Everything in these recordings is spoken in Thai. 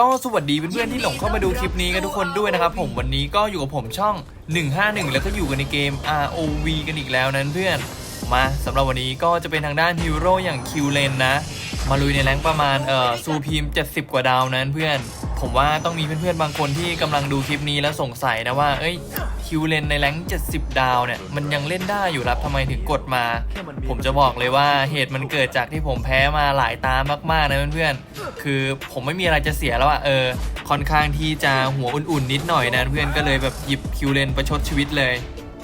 ก็สวัสดีเพื่อนๆที่หลงเข้ามาดูคลิปนี้กันทุกคนด้วยนะครับผมวันนี้ก็อยู่กับผมช่อง 151 แล้วก็อยู่กันในเกม ROV กันอีกแล้วนั้นเพื่อนมาสำหรับวันนี้ก็จะเป็นทางด้านฮีโร่อย่างคิวเลนนะ มาลุยในแรงประมาณเอ่อซูพีม 70 กว่าดาวนั้นเพื่อน ผมว่าต้องมีเพื่อนๆบางคนที่กำลังดูคลิปนี้แล้วสงสัยนะว่า เอ้ย คิวเลนในแรง70 ดาวเนี่ย มันยังเล่นได้อยู่ครับทำไมถึงกดมา ผมจะบอกเลยว่าเหตุมันเกิดจากที่ผมแพ้มาหลายตามากๆนะเพื่อนๆ คือผมไม่มีอะไรจะเสียแล้วอะเออ ค่อนข้างที่จะหัวอุ่นๆ นิดหน่อยนะเพื่อนก็เลยแบบหยิบคิวเลนประชดชีวิตเลย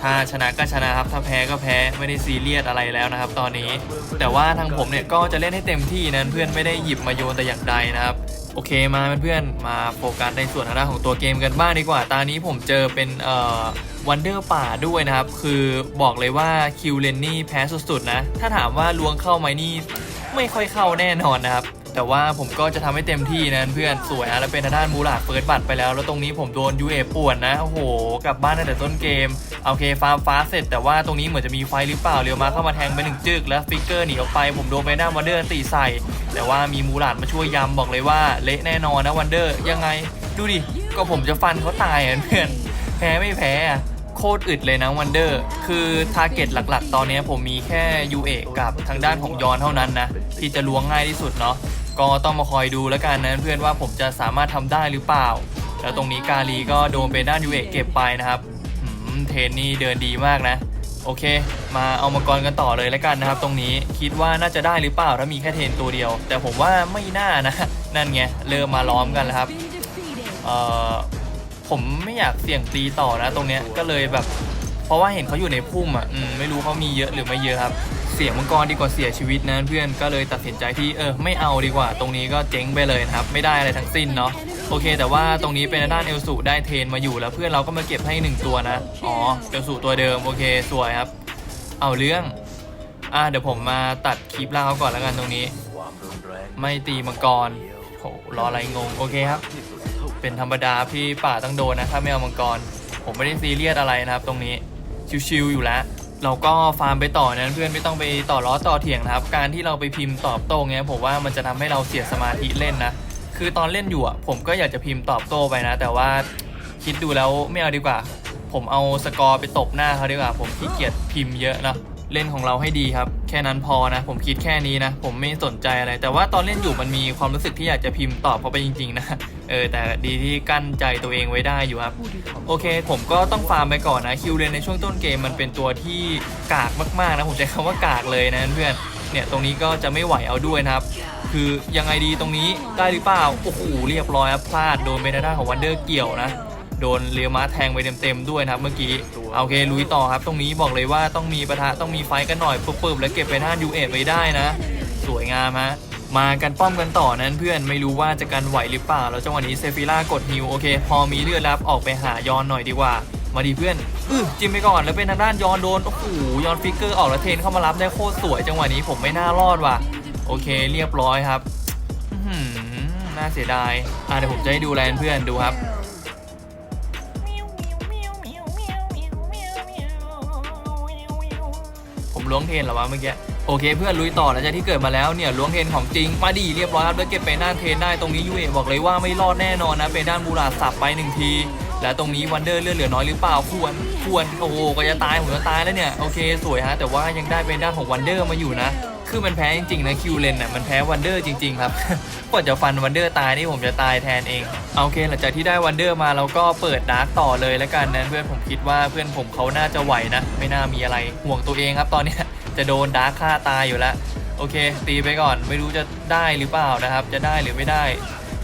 ถ้าชนะก็ชนะครับ ถ้าแพ้ก็แพ้ไม่ได้ซีเรียสอะไรแล้วนะครับ ตอนนี้ แต่ว่าทางผมเนี่ยก็จะเล่นให้เต็มที่นะเพื่อนไม่ได้หยิบมาโยนแต่อย่างใดนะครับ โอเคมาเพื่อนๆมาโฟกัสในส่วนทางด้านของตัวเกมกันบ้างดีกว่า ตอนนี้ผมเจอเป็นเอ่อวันเดอร์ป่าด้วยนะครับ คือบอกเลยว่าคิวเลนนี่แพ้สุดๆนะ ถ้าถามว่าล้วงเข้าไหมนี่ไม่ค่อยเข้าแน่นอนนะครับ แต่ว่าผมก็จะทำให้เต็มที่นะเพื่อนสวยนะแล้วเป็นทางด้านมูลาดเฟิร์สบัตรไปแล้ว แล้วตรงนี้ผมโดนยูเอป่วนนะโอ้โหกลับบ้านตั้งแต่ต้นเกมโอเคฟาร์มฟ้าเสร็จ แต่ว่าตรงนี้เหมือนจะมีไฟหรือเปล่าเรียวมาเข้ามาแทงไปหนึ่งจึกแล้วฟิกเกอร์หนีออกไปผมโดนไปหน้าวันเดอร์ตีใส่ แต่ว่ามีมูลาดมาช่วยยำบอกเลยว่าเละแน่นอนนะวันเดอร์ยังไงดูดิก็ผมจะฟันเขาตายอะเพื่อนแพ้ไม่แพ้โคตรอึดเลยนะวันเดอร์ คือทาร์เก็ตหลักๆ ตอนนี้ผมมีแค่ยูเอกับทางด้านของยอนเท่านั้นนะ ที่จะล้วงง่ายที่สุดเนาะ ก็ต้องมาคอยดูแล้วกันนะเพื่อนว่าผมจะสามารถทำได้หรือเปล่า แล้วตรงนี้กาลีก็โดนเป็นด้านยูเอเก็บไปนะครับเทนนี่เดินดีมากนะ โอเค มาเอามังกรกันต่อเลยแล้วกันนะครับ ตรงนี้คิดว่าน่าจะได้หรือเปล่าถ้ามีแค่เทนตัวเดียว แต่ผมว่าไม่น่านะ นั่นไงเริ่มมาล้อมกันแล้วครับเอ่อผมไม่อยากเสี่ยงตีต่อนะ ตรงเนี้ยก็เลยแบบ เพราะว่าเห็นเขาอยู่ในพุ่มอะไม่รู้เขามีเยอะหรือไม่เยอะครับ เสียมังกรดีกว่าเสียชีวิตนะเพื่อนก็เลยตัดสินใจที่เออไม่เอาดีกว่า ตรงนี้ก็เจ๊งไปเลยนะครับไม่ได้อะไรทั้งสิ้นเนาะโอเค แต่ว่าตรงนี้เป็นด้านเอลสูได้เทนมาอยู่แล้วเพื่อนเราก็มาเก็บให้หนึ่งตัวนะอ๋อเอลสูตัวเดิมโอเคสวยครับ เอาเรื่องอะเดี๋ยวผมมาตัดคลิปล่างเขาก่อนแล้วกันตรงนี้ ไม่ตีมังกรโหรออะไรงงโอเคครับ เป็นธรรมดาพี่ป่าต้องโดนนะถ้าไม่เอามังกร ผมไม่ได้ซีเรียสอะไรนะครับ ตรงนี้ชิวๆอยู่แล้ว เราก็ฟาร์มไปต่อนะเพื่อนไม่ต้องไปต่อล้อต่อเถียงนะครับ การที่เราไปพิมพ์ตอบโต้เงี้ยผมว่ามันจะทำให้เราเสียสมาธิเล่นนะ คือตอนเล่นอยู่อะผมก็อยากจะพิมพ์ตอบโต้ไปนะ แต่ว่าคิดดูแล้วไม่เอาดีกว่า ผมเอาสกอร์ไปตบหน้าเขาดีกว่า ผมขี้เกียจพิมพ์เยอะเนาะเล่นของเราให้ดีครับ แค่นั้นพอนะ ผมคิดแค่นี้นะ ผมไม่สนใจอะไร แต่ว่าตอนเล่นอยู่มันมีความรู้สึกที่อยากจะพิมพ์ตอบเขาไปจริงๆนะ เออ แต่ดีที่กั้นใจตัวเองไว้ได้อยู่ครับ โอเค ผมก็ต้องฟาร์มไปก่อนนะ คิวเลนในช่วงต้นเกมมันเป็นตัวที่กากมากๆนะ ผมใช้คำว่ากากเลยนะเพื่อน เนี่ยตรงนี้ก็จะไม่ไหวเอาด้วยนะครับ คือยังไงดีตรงนี้ได้หรือเปล่า โอ้โห เรียบร้อยครับพลาดโดนเบนด้าของวันเดอร์เกี่ยวนะ โดนเรียวมาแทงไปเต็มๆด้วยนะครับเมื่อกี้โอเคลุยต่อครับ ตรงนี้บอกเลยว่าต้องมีประทะต้องมีไฟต์กันหน่อยปึ๊บๆแล้วเก็บไปหน้ายูเอไปได้นะ สวยงามฮะมากันป้อมกันต่อนั้นเพื่อนไม่รู้ว่าจะกันไหวหรือเปล่า แล้วจังหวะนี้เซฟิล่ากดฮิวโอเค พอมีเลือดแล้วออกไปหายอนหน่อยดีกว่า มาดีเพื่อนอื้อจิ้มไปก่อนแล้วเป็นทางด้านยอนโดนโอ้โหยอนฟิกเกอร์ออกแล้วเทนเข้ามารับได้โคตรสวยจังหวะนี้ผมไม่น่ารอดว่ะ โอเคเรียบร้อยครับอื้อหือน่าเสียดายอะเดี๋ยวผมจะให้ดูแลเพื่อนดูครับ ล้วงเทนหรอวะเมื่อกี้โอเคเพื่อนลุยต่อหลังจากที่เกิดมาแล้วเนี่ยล้วงเทนของจริงมาดีเรียบร้อยครับแล้วเก็บไปด้านเทนได้ตรงนี้ยูเอบอกเลยว่าไม่รอดแน่นอนนะไปนด้านบูราสับไปหนึ่งที และตรงนี้วันเดอร์เลือดเหลือน้อยหรือเปล่าควรควรโอ้โหก็จะตายผมจะตายแล้วเนี่ยโอเคสวยฮะแต่ว่ายังได้เป็นด้านของวันเดอร์มาอยู่นะ คือมันแพ้จริงๆนะคิวเลนน่ะมันแพ้วันเดอร์จริง ๆ ครับกว่าจะฟันวันเดอร์ตายนี่ผมจะตายแทนเองเอาโอเคหลังจากที่ได้วันเดอร์มาเราก็เปิดดาร์กต่อเลยแล้วกันนะเพื่อนผมคิดว่าเพื่อนผมเขาน่าจะไหวนะ ไม่น่ามีอะไรห่วงตัวเองครับตอนนี้จะโดนดาร์กฆ่าตายอยู่แล้วโอเค ตีไปก่อนไม่รู้จะได้หรือเปล่านะครับ จะได้หรือไม่ได้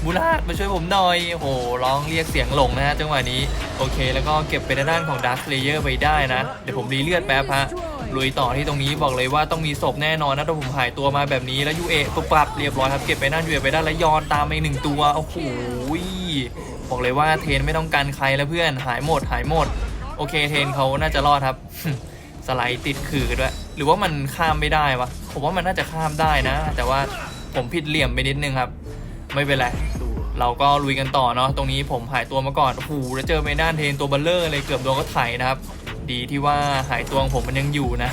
บูราดมาช่วยผมหน่อยโอ้โหร้องเรียกเสียงหลงนะฮะจังหวะนี้ โอเค แล้วก็เก็บเป็นด้านของดาร์คเลเยอร์ไปได้นะ เดี๋ยวผมรีเลือดแป๊บฮะ ลุยต่อที่ตรงนี้บอกเลยว่าต้องมีศพแน่นอนนะถ้าผมหายตัวมาแบบนี้แล้วยูเอปุ๊บปับเรียบร้อยครับเก็บไปด้านยูเอไปด้านแล้วยอนตามไปหนึ่งตัวโอ้โหบอกเลยว่าเทนไม่ต้องการใครแล้วเพื่อนหายหมดหายหมด โอเคเทนเขาน่าจะรอดครับสไลด์ติดขื่อด้วย หรือว่ามันข้ามไม่ได้วะผมว่ามันน่าจะข้ามได้นะ แต่ว่าผมผิดเหลี่ยมไปนิดนึงครับ ไม่เป็นไรเราก็ลุยกันต่อเนาะตรงนี้ผมหายตัวมาก่อนโอ้โหแล้วเจอเมด้านเทนตัวเบลเลอร์เลยเกือบโดนก็ไถนะครับ ดีที่ว่าหายตัวของผมมันยังอยู่นะ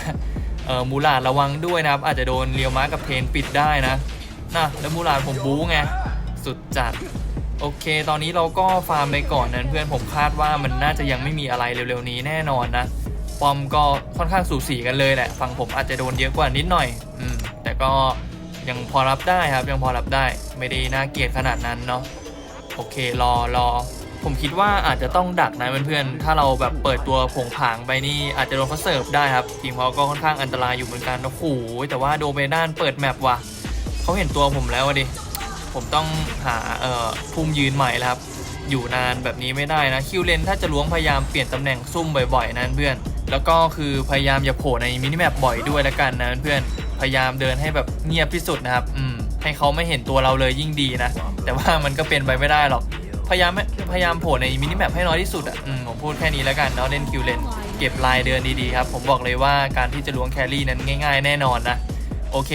เออมูลาดระวังด้วยนะครับ อาจจะโดนเรียวม้ากับเทนปิดได้นะนะแล้วมูลาดผมบู๊ไงสุดจัดโอเค ตอนนี้เราก็ฟาร์มไปก่อนนั้นเพื่อนผมคาดว่ามันน่าจะยังไม่มีอะไรเร็วๆนี้แน่นอนนะปอมก็ค่อนข้างสูสีกันเลยแหละฝั่งผมอาจจะโดนเยอะกว่านิดหน่อย อืม แต่ก็ยังพอรับได้ครับยังพอรับได้ ไม่ได้น่าเกลียดขนาดนั้นเนาะโอเครอรอ ผมคิดว่าอาจจะต้องดักนะเพื่อนๆ ถ้าเราแบบเปิดตัวผงผางไปนี่อาจจะโดนเขาเสิร์ฟได้ครับ ทีมเขาก็ค่อนข้างอันตรายอยู่เหมือนกัน โอ้โห แต่ว่าโดเบด้านเปิดแมปว่ะเขาเห็นตัวผมแล้วอะดิ ผมต้องหาเอ่อพุ่มยืนใหม่แล้วครับ อยู่นานแบบนี้ไม่ได้นะ คิวเลนถ้าจะล้วงพยายามเปลี่ยนตำแหน่งซุ่มบ่อยๆ นะเพื่อน แล้วก็คือพยายามอย่าโผล่ในมินิแมปบ่อยด้วยละกันนะเพื่อน พยายามเดินให้แบบเงียบที่สุดนะครับ อืม ให้เขาไม่เห็นตัวเราเลยยิ่งดีนะ แต่ว่ามันก็เป็นไปไม่ได้หรอก พยายามพยายามโผล่ในมินิแมปให้น้อยที่สุดอะอมผมพูดแค่นี้แล้วกันเนาะเล่นคิวเลนเก็บลายเดินดีๆครับ ผมบอกเลยว่าการที่จะล้วงแครี่นั้นง่าย ๆ แน่นอนนะ โอเค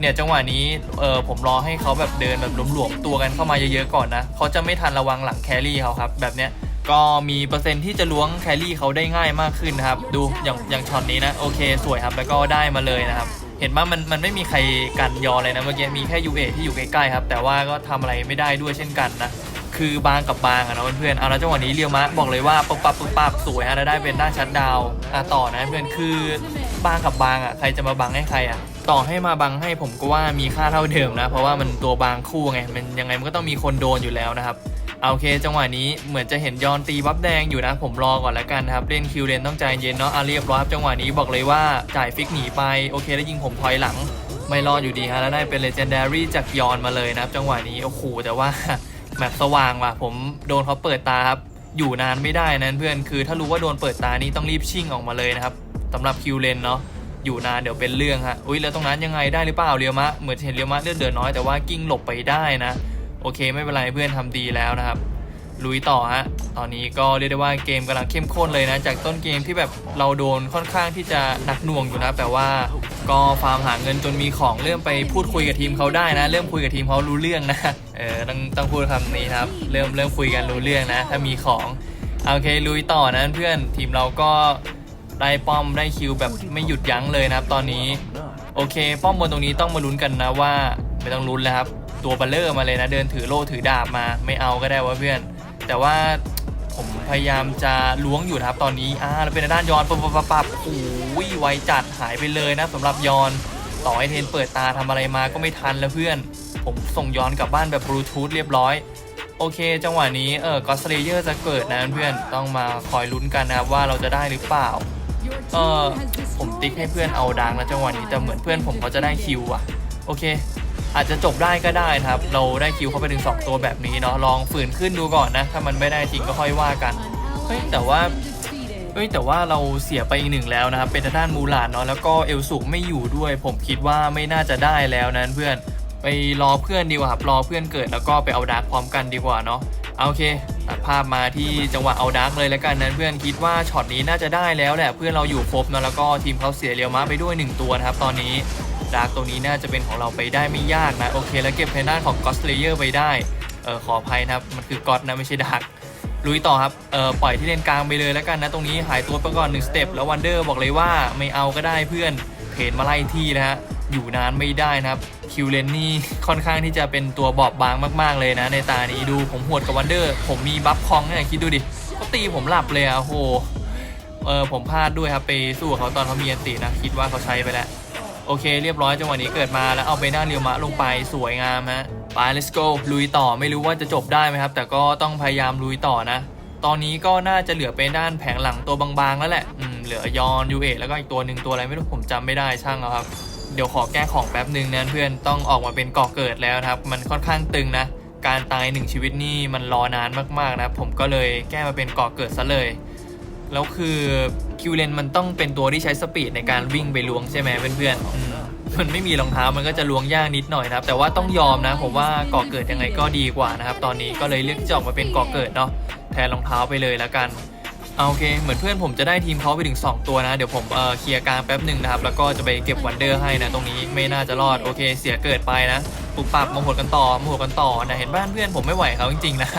เนี่ยจังหวะนี้เออผมรอให้เขาแบบเดินแบบหลวมๆตัวกันเข้ามาเยอะๆก่อนนะเขาจะไม่ทันระวังหลังแครี่เขาครับ แบบเนี้ยก็มีเปอร์เซ็นต์ที่จะล้วงแครี่เขาได้ง่ายมากขึ้นนะครับ ดูอย่างอย่างช็อตนี้นะ โอเค สวยครับแล้วก็ได้มาเลยนะครับ เห็นว่ามันมันไม่มีใครกันยอเลยนะเมื่อกี้มีแค่ยูเอที่อยู่ใกล้ๆครับ แต่ว่าก็ทำอะไรไม่ได้ด้วยเช่นกันนะ คือบางกับบางอะนะเพื่อนๆเอาแล้วจังหวะนี้เรียวมะบอกเลยว่าปุ๊บปั๊บปุ๊บปั๊บสวยฮะแล้วได้เป็นด้านชัดดาวอะต่อนะเพื่อนคือบางกับบางอะใครจะมาบังให้ใครอะต่อให้มาบังให้ผมก็ว่ามีค่าเท่าเดิมนะ เพราะว่ามันตัวบางคู่ไงมันยังไงมันก็ต้องมีคนโดนอยู่แล้วนะครับเอาโอเค จังหวะนี้เหมือนจะเห็นยอนตีบัฟแดงอยู่นะ ผมรอก่อนแล้วกันนะครับเล่นคิวเลนต้องใจเย็นเนาะอะเรียบร้อยครับจังหวะนี้บอกเลยว่าจ่ายฟิกหนีไปโอเคแล้วยิงผมถอยหลัง ไม่รอดอยู่ดีฮะแล้วได้เป็น legendary จากยอนมาเลยนะครับจังหวะนี้โอ้โหแต่ว่า แบบสว่างว่ะผมโดนเขาเปิดตาครับ อยู่นานไม่ได้นะเพื่อนคือ ถ้ารู้ว่าโดนเปิดตานี้ต้องรีบชิ่งออกมาเลยนะครับสำหรับคิวเลนเนาะอยู่นานเดี๋ยวเป็นเรื่องฮะอุ้ยแล้วตรงนั้นยังไงได้หรือเปล่าเรียวมะเหมือนเห็นเรียวมะเลือดเดือดน้อยแต่ว่ากิ้งหลบไปได้นะ โอเคไม่เป็นไรเพื่อนทำดีแล้วนะครับ ลุยต่อฮะ ตอนนี้ก็เรียกได้ว่าเกมกำลังเข้มข้นเลยนะ จากต้นเกมที่แบบเราโดนค่อนข้างที่จะหนักหน่วงอยู่นะ แต่ว่าก็ฟาร์มหาเงินจนมีของเริ่มไปพูดคุยกับทีมเขาได้นะ เริ่มคุยกับทีมเขารู้เรื่องนะ เออต้องต้องพูดคำนี้ครับ เริ่มเริ่มคุยกันรู้เรื่องนะ ถ้ามีของโอเคลุยต่อนะเพื่อนทีมเราก็ได้ป้อมได้คิวแบบไม่หยุดยั้งเลยนะครับตอนนี้โอเค ป้อมบนตรงนี้ต้องมาลุ้นกันนะว่าไม่ต้องลุ้นแล้วครับ ตัวบัลเลอร์มาเลยนะ เดินถือโล่ถือดาบมาไม่เอาก็ได้วะเพื่อน แต่ว่าผมพยายามจะล้วงอยู่นะครับตอนนี้อ่าแล้วเป็นด้านยอนปับปับปับโอ้ยไวจัดหายไปเลยนะสำหรับยอนต่อให้เทนเปิดตาทำอะไรมาก็ไม่ทันแล้วเพื่อน ผมส่งยอนกลับบ้านแบบบลูทูธเรียบร้อยโอเค จังหวะนี้เออกอสเลเยอร์จะเกิดนะเพื่อนต้องมาคอยลุ้นกันนะว่าเราจะได้หรือเปล่าเออผมติ๊กให้เพื่อนเอาดังนะจังหวะนี้แต่เหมือนเพื่อนผมเขาจะได้คิวอะโอเค อาจจะจบได้ก็ได้นะครับ เราได้คิวเข้าไปถึง 2 ตัวแบบนี้เนาะลองฝืนขึ้นดูก่อนนะ ถ้ามันไม่ได้จริงก็ค่อยว่ากันเฮ้ยแต่ว่าเฮ้ยแต่ว่าเราเสียไปอีกหนึ่งแล้วนะครับ เป็นทางด้านมูหลานเนาะแล้วก็เอลสุไม่อยู่ด้วย ผมคิดว่าไม่น่าจะได้แล้วนะเพื่อนไปรอเพื่อนดีกว่าครับรอเพื่อนเกิดแล้วก็ไปเอาดาร์กพร้อมกันดีกว่าเนาะเอาโอเคตัดภาพมาที่จังหวะเอาดาร์กเลยแล้วกันนะเพื่อนคิดว่าช็อตนี้น่าจะได้แล้วแหละเพื่อนเราอยู่ครบเนาะแล้วก็ทีมเขาเสียเรียวมาไปด้วยหนึ่งตัวนะครับตอนนี้ ดาร์กตัวนี้น่าจะเป็นของเราไปได้ไม่ยากนะ โอเค แล้วเก็บทางด้านของกอสเลเยอร์ไปได้เออขออภัยนะครับ มันคือกอสนะไม่ใช่ดาร์กลุยต่อครับเออปล่อยที่เลนกลางไปเลยแล้วกันนะ ตรงนี้หายตัวไปก่อนหนึ่งสเต็ปแล้ววันเดอร์บอกเลยว่าไม่เอาก็ได้เพื่อนเพนมาไล่ที่นะฮะอยู่นานไม่ได้นะครับคิวเลนนี่ค่อนข้างที่จะเป็นตัวบอบบางมากๆเลยนะ ในตานี้ดูผมหวดกับวันเดอร์ ผมมีบัฟคองเนี่ยคิดดูดิเขาตีผมหลับเลยอะโอ้โหเออผมพลาดด้วยครับไปสู้เขาตอนเขามีอันตินะ คิดว่าเขาใช้ไปแล้ว โอเคเรียบร้อยจังหวะนี้เกิดมาแล้วเอาไปหน้านเรียวมะลงไปสวยงามฮะไป let's go ลุยต่อไม่รู้ว่าจะจบได้ไหมครับ แต่ก็ต้องพยายามลุยต่อนะ ตอนนี้ก็น่าจะเหลือไปด้านแผงหลังตัวบางๆแล้วแหละอืมเหลือยอนยูเอแล้วก็อีกตัวหนึ่งตัวอะไรไม่รู้ผมจำไม่ได้ช่างเอาครับเดี๋ยวขอแก้ของแป๊บหนึ่งนะเพื่อนต้องออกมาเป็นก่อเกิดแล้วครับ มันค่อนข้างตึงนะ การตายหนึ่งชีวิตนี่มันรอนานมากๆนะผมก็เลยแก้มาเป็นก่อเกิดซะเลย แล้วคือคิวเลนมันต้องเป็นตัวที่ใช้สปีดในการวิ่งไปล้วงใช่ไหมเพื่อนๆอืมมันไม่มีรองเท้ามันก็จะล้วงยากนิดหน่อยนะครับ แต่ว่าต้องยอมนะผมว่าก่อเกิดยังไงก็ดีกว่านะครับ ตอนนี้ก็เลยเลือกจะออกมาเป็นก่อเกิดเนาะแทนรองเท้าไปเลยแล้วกันเอาโอเค เหมือนเพื่อนผมจะได้ทีมเขาไปถึง 2 ตัวนะ เดี๋ยวผมเอ่อเคลียร์กลางแป๊บหนึ่งนะครับ แล้วก็จะไปเก็บวันเดอร์ให้นะ ตรงนี้ไม่น่าจะรอด โอเค เสียเกิดไปนะปุบปับมาหดกันต่อมาหดกันต่อนะเห็นบ้านเพื่อนผมไม่ไหวเขาจริงๆนะ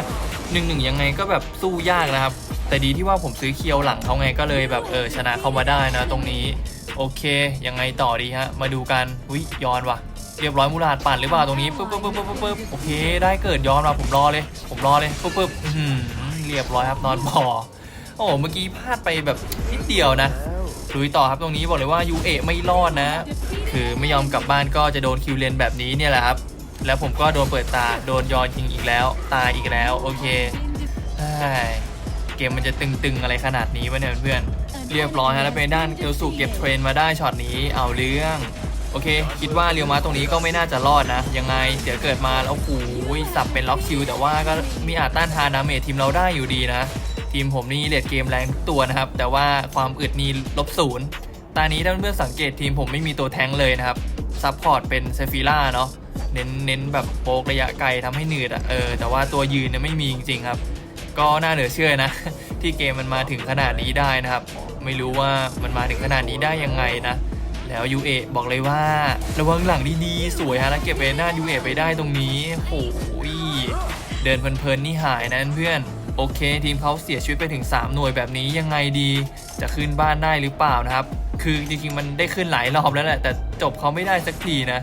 หนึ่งหนึ่งยังไงก็แบบสู้ยากนะครับ แต่ดีที่ว่าผมซื้อเคียวหลังเขาไงก็เลยแบบเออชนะเขามาได้นะตรงนี้ โอเค ยังไงต่อดีฮะ มาดูกันวิย้อนว่ะเรียบร้อยมูลาดปั่นหรือเปล่าตรงนี้ปึ๊บปึ๊บปึ๊บปึ๊บปึ๊บโอเค ได้เกิดย้อนมาผมรอเลย ผมรอเลยปึ๊บปึ๊บเรียบร้อยครับนอนบ่อโอ้โหเมื่อกี้พลาดไปแบบนิดเดียวนะลุยต่อครับตรงนี้บอกเลยว่ายูเอไม่รอดนะ คือไม่ยอมกลับบ้านก็จะโดนคิวเลนแบบนี้เนี่ยแหละครับ แล้วผมก็โดนเปิดตาโดนยอนยิงอีกแล้ว ตายอีกแล้วโอเค เฮ้ยเกมมันจะตึงๆอะไรขนาดนี้วะเนี่ยเพื่อนๆเรียบร้อยฮะแล้วเป็นด้านเอลสุเก็บเทรนมาได้ช็อตนี้เอาเรื่องโอเค คิดว่าเรียวมาตรงนี้ก็ไม่น่าจะรอดนะ ยังไงเดี๋ยวเกิดมาแล้วโอ้โหสับเป็นล็อกคิว แต่ว่าก็มีอาจต้านทานดาเมจทีมเราได้อยู่ดีนะ ทีมผมนี่เลดเกมแรงทุกตัวนะครับ แต่ว่าความอึดนี่ลบศูนย์ตอนนี้ถ้าเพื่อนๆสังเกตทีมผมไม่มีตัวแทงค์เลยนะครับ ซัพพอร์ตเป็นเซฟิล่าเนาะเน้นเน้นแบบโป๊กระยะไกลทำให้หนืดอะ่ะเออแต่ว่าตัวยืนเนี่ยไม่มีจริงๆครับ ก็น่าเหลือเชื่อนะ ที่เกมมันมาถึงขนาดนี้ได้นะครับ ไม่รู้ว่ามันมาถึงขนาดนี้ได้ยังไงนะ แล้วยูเอบอกเลยว่า ระวังหลังดีๆสวยฮะแล้วเก็บไปหน้ายูเอไปได้ตรงนี้โอ้ยเดินเพลินๆนี่หายนะเพื่อนโอเค ทีมเขาเสียชีวิตไปถึง 3 หน่วยแบบนี้ยังไงดี จะขึ้นบ้านได้หรือเปล่านะครับ คือจริงๆมันได้ขึ้นหลายรอบแล้วแหละแต่จบเขาไม่ได้สักทีนะ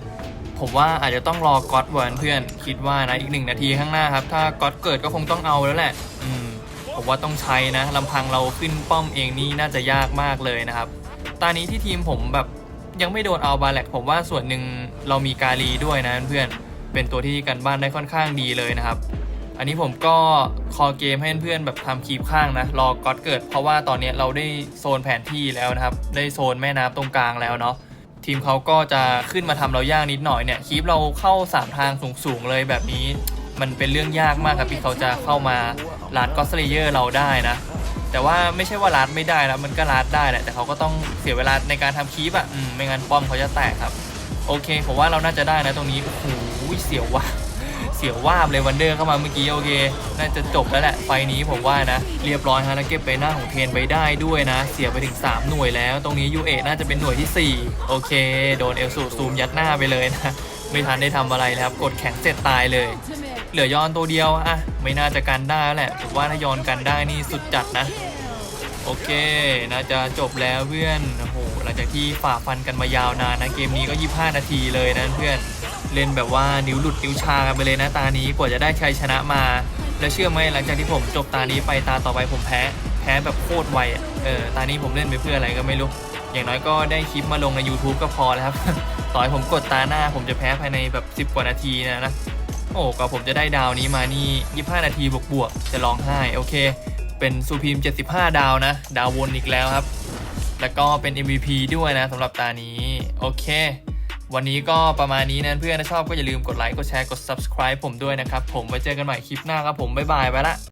ผมว่าอาจจะต้องรอก๊อตเวิร์นเพื่อนคิดว่านะอีกหนึ่งนาทีข้างหน้าครับ ถ้าก๊อตเกิดก็คงต้องเอาแล้วแหละ อืมผมว่าต้องใช้นะลำพังเราขึ้นป้อมเองนี่น่าจะยากมากเลยนะครับ ตอนนี้ที่ทีมผมแบบยังไม่โดนเอาบาแลกผมว่าส่วนหนึ่งเรามีกาลีด้วยนะเพื่อนเป็นตัวที่กันบ้านได้ค่อนข้างดีเลยนะครับ อันนี้ผมก็คอเกมให้เพื่อนแบบทำคีบข้างนะรอก๊อตเกิด เพราะว่าตอนนี้เราได้โซนแผนที่แล้วนะครับ ได้โซนแม่น้ำตรงกลางแล้วเนาะ ทีมเขาก็จะขึ้นมาทำเรายากนิดหน่อยเนี่ยคีบเราเข้าสามทางสูงๆเลยแบบนี้ มันเป็นเรื่องยากมากครับที่เขาจะเข้ามาลาดก็สเลเยอร์เราได้นะ แต่ว่าไม่ใช่ว่าลาดไม่ได้แล้วมันก็ลาดได้แหละแต่เขาก็ต้องเสียเวลาในการทำคีบอะไม่งั้นป้อมเขาจะแตกครับ โอเคผมว่าเราน่าจะได้นะตรงนี้โอ้โหเสียวว่ะ สียวว่าบเลยวันเดอร์เข้ามาเมื่อกี้โอเค น่าจะจบแล้วแหละไฟนี้ผมว่านะ เรียบร้อยฮะแล้วเก็บไปหน้าของเทนไปได้ด้วยนะ เสียไปถึง 3 หน่วยแล้ว ตรงนี้ยูเอน่าจะเป็นหน่วยที่ 4 โอเค โดนเอลสูซูมยัดหน้าไปเลยนะ ไม่ทันได้ทำอะไรแล้วกดแข็งเสร็จตายเลย เหลือยอนตัวเดียวอะไม่น่าจะกันได้แล้วแหละผมว่าถ้ายอนกันได้นี่สุดจัดนะโอเคน่าจะจบแล้วเพื่อน โอ้โห หลังจากที่ฝ่าฟันกันมายาวนานนะ เกมนี้ก็ 25 นาทีเลยนะเพื่อน เล่นแบบว่านิ้วหลุดนิ้วชากันไปเลยนะตานี้กว่าจะได้ชัยชนะมา แล้วเชื่อไหมหลังจากที่ผมจบตานี้ไปตาต่อไปผมแพ้แพ้แบบโคตรไวอะเออตานี้ผมเล่นไปเพื่ออะไรก็ไม่รู้ อย่างน้อยก็ได้คลิปมาลงใน YouTube ก็พอแล้วครับ ต่อให้ผมกดตาหน้าผมจะแพ้ภายในแบบ 10 กว่านาทีนะนะโอ้ก็ผมจะได้ดาวนี้มานี่ 25 นาทีบวกๆจะร้องไห้โอเค เป็นซูพีม 75 ดาวนะ ดาววนอีกแล้วครับ แล้วก็เป็น MVP ด้วยนะสำหรับตานี้ โอเค วันนี้ก็ประมาณนี้นะเพื่อนถ้าชอบก็อย่าลืมกดไลค์กดแชร์กด subscribe ผมด้วยนะครับผมไว้เจอกันใหม่คลิปหน้าครับผมบ๊ายบายไปละ